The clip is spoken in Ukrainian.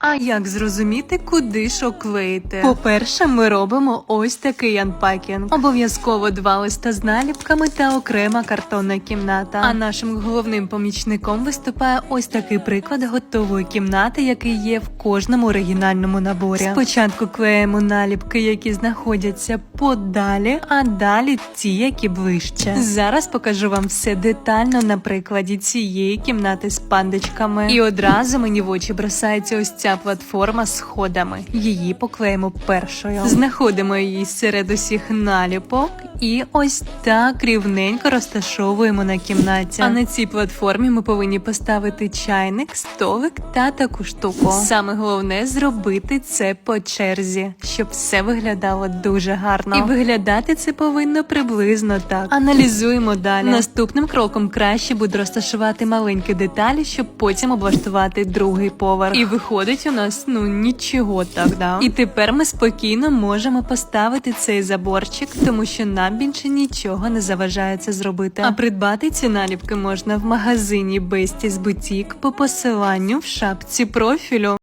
А як зрозуміти, куди що клеїти? По-перше, ми робимо ось такий анпакінг. Обов'язково два листа з наліпками та окрема картонна кімната. А нашим головним помічником виступає ось такий приклад готової кімнати, який є в кожному оригінальному наборі. Спочатку клеїмо наліпки, які знаходяться подалі, а далі ті, які ближче. Зараз покажу вам все детально на прикладі цієї кімнати з пандочками. І одразу мені в очі бросається ось ця платформа з сходами. Її поклеїмо першою. Знаходимо її серед усіх наліпок і ось так рівненько розташовуємо на кімнаті. А на цій платформі ми повинні поставити чайник, столик та таку штуку. Саме головне зробити це по черзі, щоб все виглядало дуже гарно. І виглядати це повинно приблизно так. Аналізуємо далі. Наступним кроком краще буде розташувати маленькі деталі, щоб потім облаштувати другий поверх. І виходить у нас ну нічого так, да. І тепер ми спокійно можемо поставити цей заборчик, тому що нам більше нічого не заважає це зробити. А придбати ці наліпки можна в магазині Besties Boutique по посиланню в шапці профілю.